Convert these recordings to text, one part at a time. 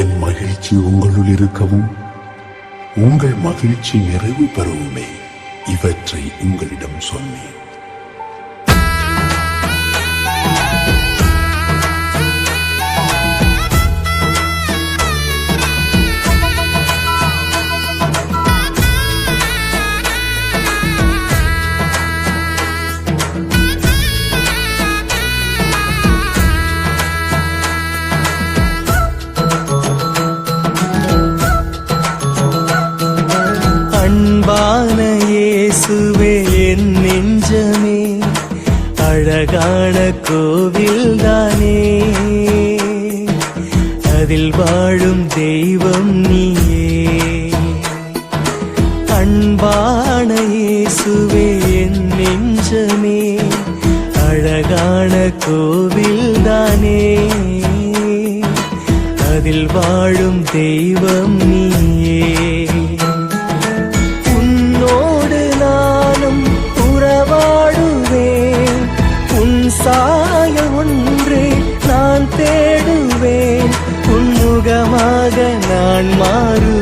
என் மகிழ்ச்சி உங்களுள் இருக்கவும் உங்கள் மகிழ்ச்சி நிறைவு பெறவுமே இவற்றை உங்களிடம் சொன்னேன். என் நெஞ்சமே அழகான கோவில் தானே அதில் வாழும் தெய்வம் நீயே. அன்பான இயேசுவே என் நெஞ்சமே அழகான கோவில் தானே அதில் வாழும் தெய்வம் நீயே. உன்முகமாக நான் மாறு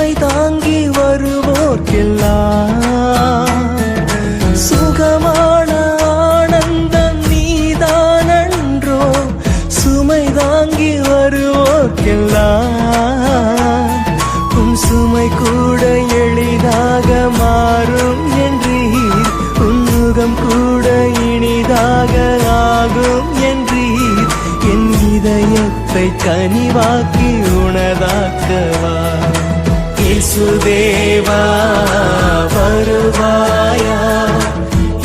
சுமை தாங்கி வருவோர்க்கெல்லாம் சுகமான ஆனந்தம் நீதானன்றோ சுமை தாங்கி வருவோர்க்கெல்லாம் உன் சுமை கூட எளிதாக மாறும் என்றீர் உன்முகம் கூட இனிதாக ஆகும் என்றீர். என் இதயத்தை கனிவாக்கி உணதாக்கவா? இயேசுதேவா வருவாயா?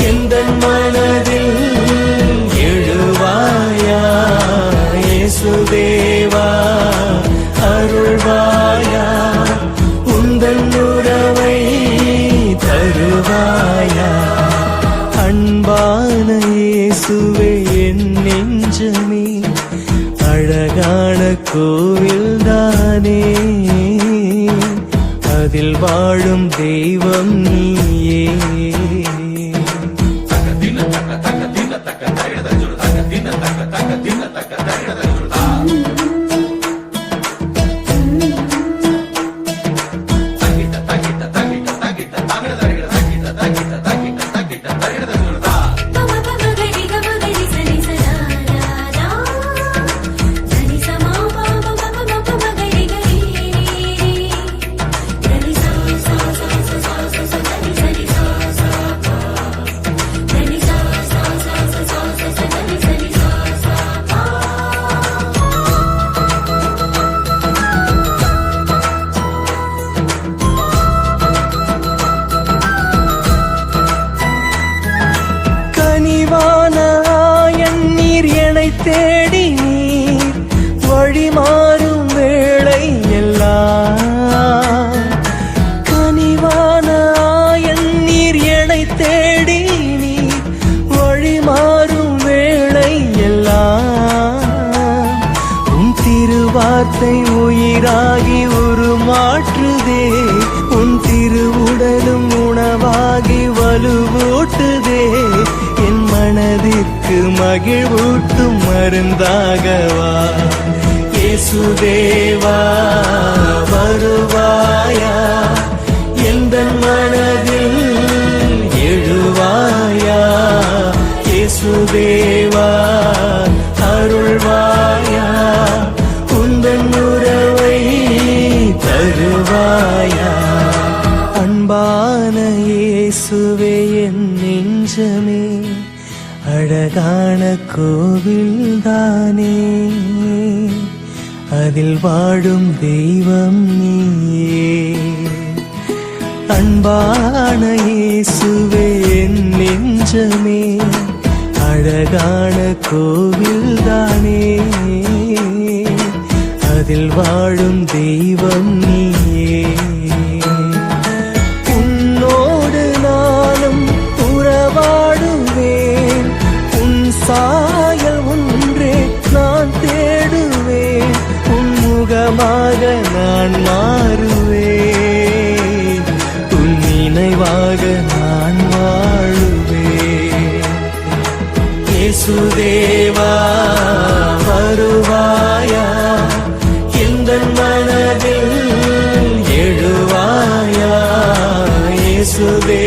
எந்த மனதில் எழுவாயா? இயேசுதேவா அருள்வாயா? உந்தன் உறவை தருவாயா? அன்பான இயேசுவே என் நெஞ்சமே அழகான கோவில்தானே வாழும் தெய்வம் நீயே தக்க தின தக்க தக்க தின தக்க தக்க தின தக்க தக்க தக்க தக்க தேடி நீர் வழி மாறும் வேளை எல்லாம் கனிவான ஆயன் நீர் என்னை தேடி விருந்தாகவா? இயேசுதேவா வருவாயா? எந்த மனதில் எழுவாயா? இயேசுதேவா அருள்வாயா? உந்தன் உறவை தருவாயா? அன்பான இயேசுவே என் நெஞ்சமே அழகான கோவில் தானே அதில் வாழும் தெய்வம் நீயே. அன்பான இயேசுவே என் நெஞ்சமே. அழகான கோவில் தானே அதில் வாழும் தெய்வம் நீயே. என் மனதில் எழுவாயா? இயேசுவே